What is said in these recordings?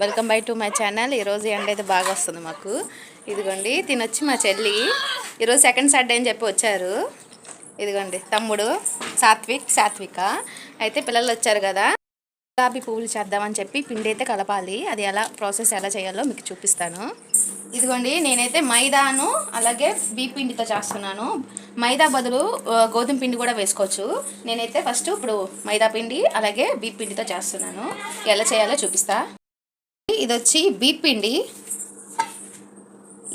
Welcome by to my channel ఈరోజు ఎండ అయితే బాగా వస్తుంది మాకు. ఇదిగోండి తినొచ్చి మా చెల్లి. ఈరోజు సెకండ్ సాటర్డే అని చెప్పి వచ్చారు. ఇదిగోండి తమ్ముడు సాత్విక్ సాత్విక. అయితే పిల్లలు వచ్చారు కదా. గులాబీ పువ్వులు చేద్దామని చెప్పి పిండి అయితే కలపాలి. అది ఎలా ప్రాసెస్ ఎలా చేయాలో మీకు చూపిస్తాను. ఇదిగోండి నేనైతే మైదాను అలాగే బీ పిండితో చేస్తున్నాను. మైదా బదులు గోధుమ పిండి కూడా వేసుకోవచ్చు. నేనైతే ఫస్ట్ ఇప్పుడు మైదా పిండి అలాగే బీ పిండితో చేస్తున్నాను. ఎలా చేయాలో చూపిస్తా. ఇది వచ్చి బీ పిండి.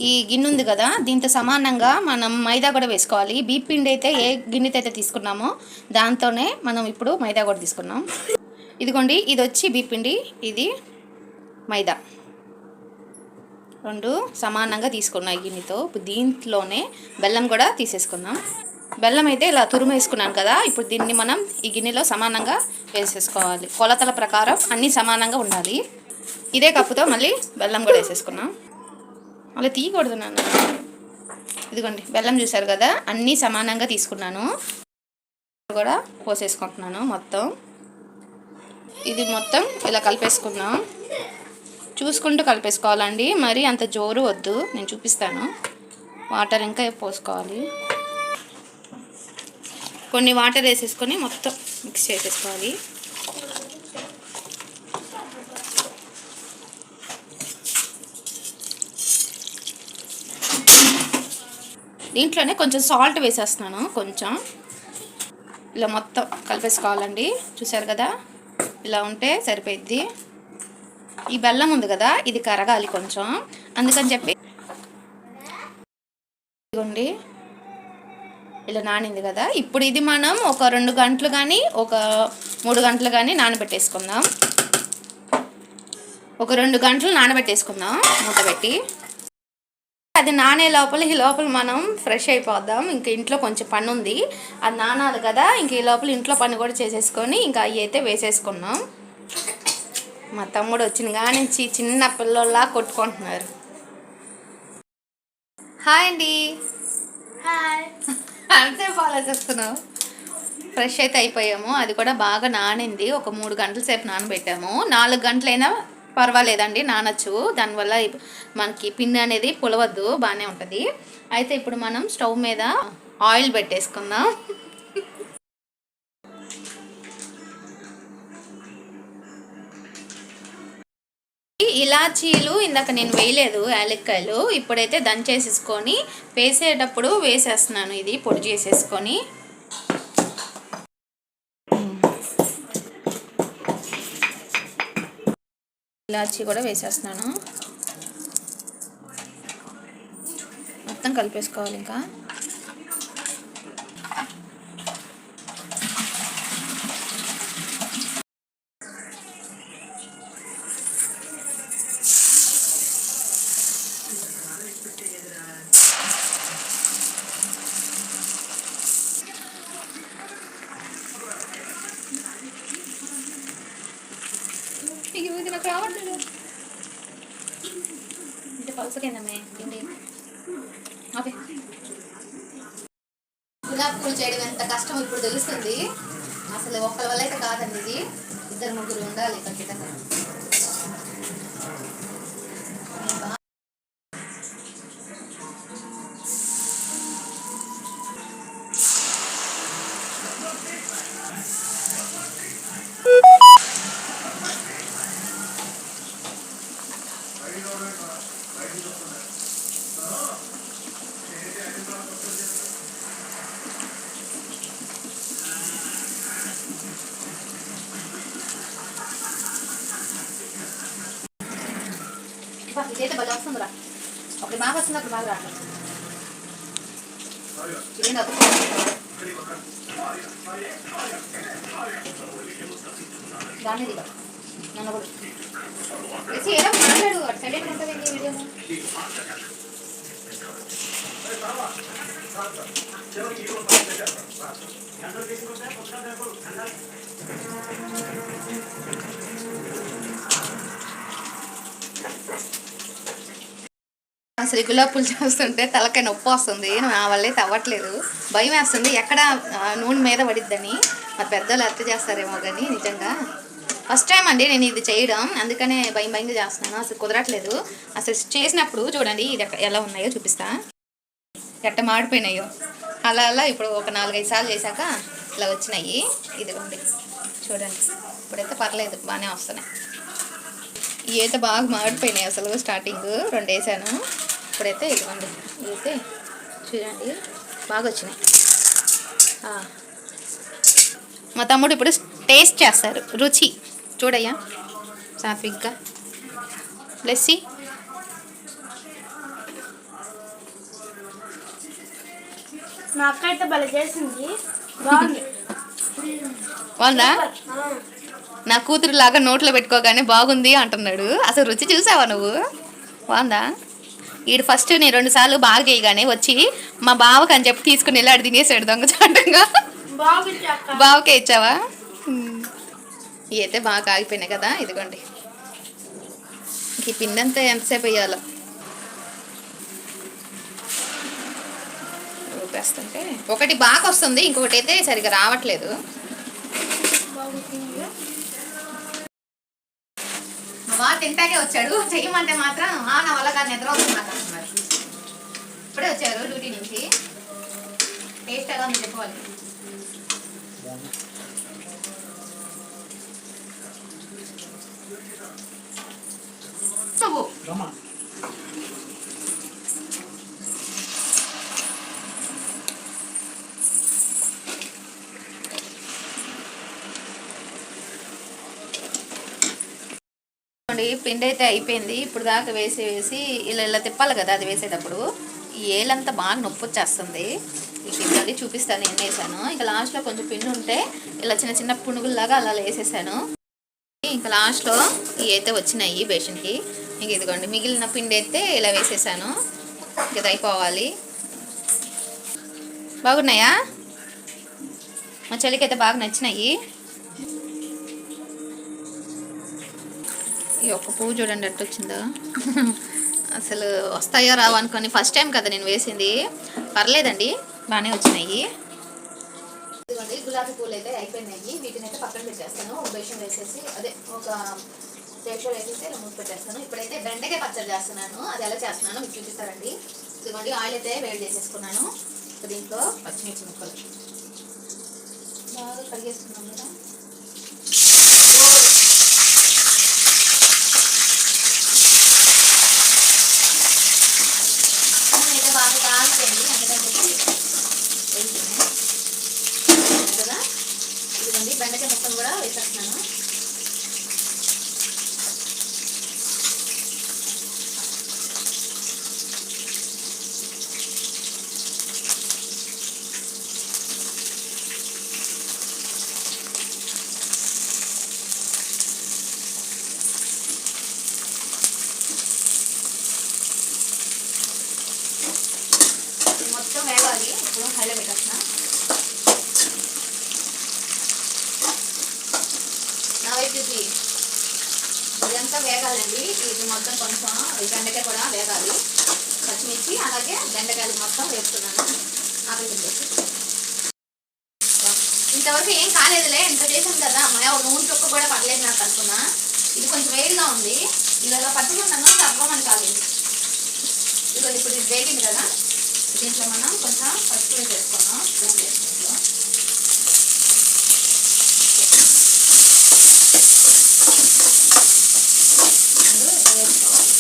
ఈ గిన్నె ఉంది కదా దీంతో సమానంగా మనం మైదా కూడా వేసుకోవాలి. బీ పిండి అయితే ఏ గిన్నెతో అయితే తీసుకున్నామో దాంతోనే మనం ఇప్పుడు మైదా కూడా తీసుకున్నాం. ఇదిగోండి ఇది వచ్చి బీ పిండి. ఇది మైదా. రెండు సమానంగా తీసుకున్నాం ఈ గిన్నెతో. ఇప్పుడు దీంట్లోనే బెల్లం కూడా తీసేసుకున్నాం బెల్లం అయితే ఇలా తురుమేసుకున్నాను కదా ఇప్పుడు దీన్ని మనం ఈ గిన్నెలో సమానంగా వేసేసుకోవాలి. కొలతల ప్రకారం అన్నీ సమానంగా ఉండాలి. ఇదే కప్పుతో మళ్ళీ బెల్లం కూడా వేసేసుకున్నాం. అలా తీయకూడదు నాన్న ఇదిగోండి బెల్లం చూసారు కదా అన్నీ సమానంగా తీసుకున్నాను. కూడా పోసేసుకుంటున్నాను మొత్తం. ఇది మొత్తం ఇలా కలిపేసుకున్నాం. చూసుకుంటూ కలిపేసుకోవాలండి మరి అంత జోరు వద్దు నేను చూపిస్తాను. వాటర్ ఇంకా పోసుకోవాలి. కొన్ని వాటర్ వేసేసుకొని మొత్తం మిక్స్ చేసేసుకోవాలి. దీంట్లోనే కొంచెం సాల్ట్ వేసేస్తున్నాను కొంచెం. ఇలా మొత్తం కలిపేసుకోవాలండి. చూసారు కదా? ఇలా ఉంటే సరిపోయిద్ది. ఈ బెల్లం ఉంది కదా ఇది కరగాలి కొంచెం. అందుకని చెప్పి ఇదిగోండి. ఇలా నానింది కదా. ఇప్పుడు ఇది మనం ఒక రెండు గంటలు కానీ ఒక మూడు గంటలు కానీ నానబెట్టేసుకుందాం. ఒక రెండు గంటలు నానబెట్టేసుకుందాం మూత పెట్టి. అది నానే లోపల ఈ లోపల మనం ఫ్రెష్ అయిపోద్దాం ఇంకా ఇంట్లో కొంచెం పని ఉంది. అది నానాలి కదా ఇంక ఈ లోపల ఇంట్లో పని కూడా చేసేసుకొని ఇంకా అవి అయితే వేసేసుకున్నాం. మా తమ్ముడు వచ్చిన కానించి చిన్న పిల్లల్లా కొట్టుకుంటున్నారు. హాయ్ అండి. హాయ్. అంతే ఫాలో చేస్తున్నావు ఫ్రెష్ అయితే అయిపోయాము. అది కూడా బాగా నానింది. ఒక మూడు గంటల సేపు నానబెట్టాము. నాలుగు గంటలైనా పర్వాలేదండి నానచ్చు. దానివల్ల మనకి పిండి అనేది పులవద్దు బాగానే ఉంటుంది. అయితే ఇప్పుడు మనం స్టవ్ మీద ఆయిల్ పెట్టేసుకుందాం. ఇలాచీలు ఇందాక నేను వేయలేదు యాలక్కాయలు. ఇప్పుడైతే దంచేసేసుకొని వేసేటప్పుడు వేసేస్తున్నాను ఇది పొడి చేసేసుకొని. ఇలాచీ కూడా వేసేస్తున్నాను. మొత్తం కలిపేసుకోవాలి ఇంకా. నాకు రావట్లేదు. ఇది పలుసకేందమ్మే ఏంటి ఓకే. గులాబీ పూలు చేయడం ఎంత కష్టం ఇప్పుడు తెలుస్తుంది. అసలు ఒక్కరి వల్ల అయితే కాదండి ఇది. ఇద్దరు ముగ్గురు ఉండాలి ఖచ్చితంగా. ఇదైతే భలే వస్తుందిరా ఒకటి బాగా వస్తుంది ఒకటి బాగా రావట్లేదు ఇదేంటి దాన్ని దిగా నన్ను కూడా వేసి ఏదో మాట్లాడు అటు సైడ్ ఎక్కడ ఉంటుంది వీడియోలో అసలు ఈ గులాబీ పూలు చూస్తుంటే తలకాయ నొప్పి వస్తుంది. నా వల్లే తవ్వట్లేదు. భయం వేస్తుంది. ఎక్కడ నూనె మీద పడిద్దని. మరి పెద్దలు అర్థ చేస్తారేమో కానీ నిజంగా. ఫస్ట్ టైం అండి నేను ఇది చేయడం. అందుకనే భయం భయంగా చేస్తున్నాను. అసలు కుదరట్లేదు. అసలు చేసినప్పుడు చూడండి ఇది ఎలా ఉన్నాయో చూపిస్తా. ఎట్ట మాడిపోయినాయో. అలా అలా ఇప్పుడు ఒక నాలుగైదు సార్లు చేశాక ఇలా వచ్చినాయి. ఇదిగోండి. చూడండి. ఇప్పుడైతే పర్లేదు బాగానే వస్తున్నాయి. ఇవైతే బాగా మాడిపోయినాయి అసలు స్టార్టింగ్. రెండు వేసాను. ఇప్పుడైతే ఇదిగోండి ఇదైతే చూడండి బాగా వచ్చినాయి. మా తమ్ముడు ఇప్పుడు టేస్ట్ చేస్తారు. రుచి చూడయ్యా. సాత్విక్గా బ్లెస్సి మా అక్క అయితే భలే చేసింది. బాగుంది. బాగుందా? నా కూతురు లాగా నోట్లో పెట్టుకోగానే బాగుంది అంటున్నాడు. అసలు రుచి చూసావా నువ్వు? బాగుందా? ఈడు ఫస్ట్ నేను రెండు సార్లు బాగా చేయగానే వచ్చి మా బావకి అని చెప్పి తీసుకుని వెళ్ళి ఆడు తినేసాడు దొంగచాటంగా. బాగుంది అక్క బావకే ఇచ్చావా? ఇవి అయితే బాగా ఆగిపోయినాయి కదా ఇదిగోండి. ఇంక ఈ పిండి అంతా ఎంతసేపు వేయాలో? ఊపేస్తుంటే. ఒకటి బాగా వస్తుంది ఇంకొకటి అయితే సరిగా రావట్లేదు. మా తింటాకే వచ్చాడు. చెయ్యమంటే మాత్రం "ఆ, నా వల్ల కానీ నిద్ర వస్తుంది నాకు ఇప్పుడే వచ్చారు డ్యూటీ నుంచి. టేస్ట్ ఎలా ఉంది చెప్పవాలి. నువ్వు. చూడండి పిండి అయితే అయిపోయింది. ఇప్పుడు దాకా వేసి వేసి ఇలా ఇలా తిప్పాలి కదా అది వేసేటప్పుడు. ఈ ఏలంతా బాగా నొప్పి వచ్చేస్తుంది. మళ్ళీ చూపిస్తాను నేను వేసాను ఇంకా లాస్ట్లో కొంచెం పిండి ఉంటే ఇలా చిన్న చిన్న పునుగుల్లాగా అలా వేసేసాను. ఇంకా లాస్ట్లో ఇవి అయితే వచ్చినాయి బేషన్కి. ఇంక ఇదిగోండి మిగిలిన పిండి అయితే ఇలా వేసేసాను. ఇంక ఇది అయిపోవాలి. బాగున్నాయా? మా చెల్లికి అయితే బాగా నచ్చినాయి. ఈ ఒక్క పువ్వు చూడండి ఎట్ట వచ్చిందో. అసలు వస్తాయో రావు అనుకొని ఫస్ట్ టైం కదా నేను వేసింది. పర్లేదండి బాగానే వచ్చినాయి. ఇదిగోండి గులాబీ పూలు అయితే అయిపోయినాయి. వీటిని అయితే పక్కన పెట్టేస్తాను. ఒక బేషన్ వేసేసి అదే ఒక రేషో వేసేసి ఇలా పెట్టేస్తాను. ఇప్పుడైతే బెండకాయ పచ్చడి చేస్తున్నాను. అది ఎలా చేస్తున్నాను మీకు చూపిస్తారండి ఇదిగోండి ఆయిల్ అయితే వేడి చేసేసుకున్నాను. దీంట్లో పచ్చిమిర్చి ముక్కలు. బాగా కడిగేసుకున్నాను కదా అయితే బాగా కాలిపోయింది అందుకని చెప్పి వేస్తున్నాను కదా ఇదిగోండి బెండకాయ ముక్కలు కూడా వేసేస్తున్నాను ఇది మొత్తం వేగాలి ఇప్పుడు హైలో పెట్టేస్తున్నా నా వైపు చూసి ఇదంతా వేగాలండి. ఇది మొత్తం కొంచెం ఈ బెండకాయ కూడా వేగాలి. పచ్చిమిర్చి అలాగే బెండకాయలు మొత్తం వేస్తున్నాను. ఆకలి ఇంతవరకు ఏం కాలేదులే ఇంత చేసాం కదా. అమ్మాయి ఒక నూనె చుక్క కూడా పడలేదు నాకు అనుకున్నా. ఇది కొంచెం వేడిగా ఉంది. ఇది అలా పట్టుకున్నాను తప్పమని కాలేదు ఇది ఇప్పుడు ఇది వేగింది కదా. దీంట్లో మనం కొంచెం పసుపు వేసేసుకున్నాం. స్పూన్ వేసుకుంటాం ముందు ఇట్లా వేసుకోవాలి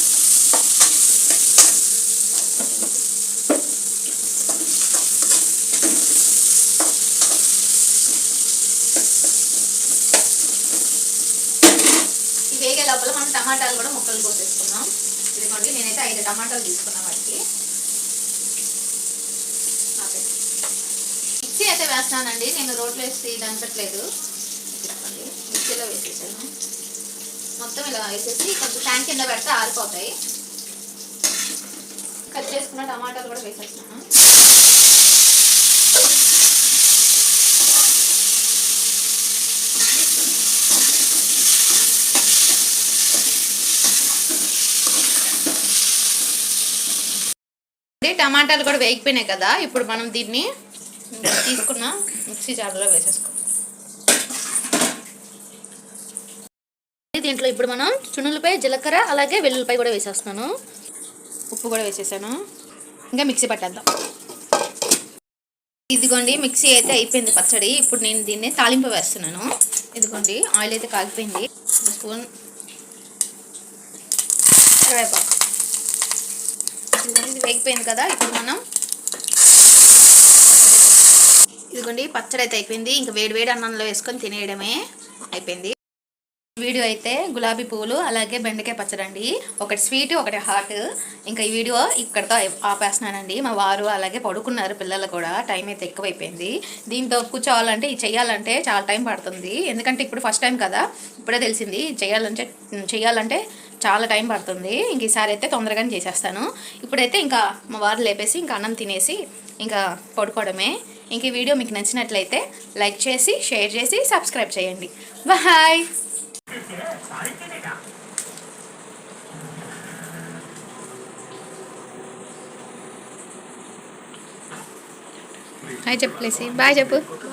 ఈ వేగే లోపల మనం టమాటాలు కూడా ముక్కలు కోసేసుకున్నాం. ఇదిగోండి నేనైతే ఐదు టమాటాలు తీసుకున్నాం వాటికి. ఓకే. మిక్సీ అయితే వేస్తానండి నేను రోట్లో వేసి దంచట్లేదు మిక్సీలో వేసేసాను. మొత్తం ఇలా వేసేసి కొంచెం ఫ్యాన్ కింద పెడితే ఆరిపోతాయి. కట్ చేసుకున్న టమాటాలు కూడా వేసేస్తున్నాను అంటే టమాటాలు కూడా వేగిపోయినాయి కదా ఇప్పుడు మనం దీన్ని తీసుకున్న మిక్సీ జార్లో వేసేసుకోవాలి దీంట్లో ఇప్పుడు మనం చున్నులపై జీలకర్ర అలాగే వెల్లుల్లిపై కూడా వేసేస్తున్నాను. ఉప్పు కూడా వేసేసాను. ఇంకా మిక్సీ పట్టేద్దాం. ఇదిగోండి మిక్సీ అయితే అయిపోయింది పచ్చడి. ఇప్పుడు నేను దీన్ని తాలింపు వేస్తున్నాను. ఇదిగోండి ఆయిల్ అయితే కాగిపోయింది. స్పూన్ కరివేపాకు. ఇదిగోండి ఇది వేగిపోయింది కదా ఇప్పుడు మనం ఇదిగోండి పచ్చడి అయితే అయిపోయింది. ఇంకా వేడి వేడి అన్నంలో వేసుకొని తినేయడమే అయిపోయింది. వీడియో అయితే గులాబీ పువ్వులు అలాగే బెండకాయ పచ్చడండి. ఒకటి స్వీట్ ఒకటి హాట్. ఇంకా ఈ వీడియో ఇక్కడతో ఆపేస్తున్నానండి. మా వారు అలాగే పడుకున్నారు పిల్లలు కూడా టైం అయితే ఎక్కువైపోయింది. దీంతో కూర్చోవాలంటే ఇది చేయాలంటే చాలా టైం పడుతుంది. ఎందుకంటే ఇప్పుడు ఫస్ట్ టైం కదా ఇప్పుడే తెలిసింది చేయాలంటే చేయాలంటే చాలా టైం పడుతుంది. ఇంక ఈసారి అయితే తొందరగానే చేసేస్తాను. ఇప్పుడైతే ఇంకా మా వారు లేపేసి ఇంకా అన్నం తినేసి ఇంకా పడుకోవడమే. ఇంక ఈ వీడియో మీకు నచ్చినట్లయితే లైక్ చేసి షేర్ చేసి సబ్స్క్రైబ్ చేయండి. బాయ్! హాయ్ చెప్పలేసి బాయ్ చెప్పు బాయ్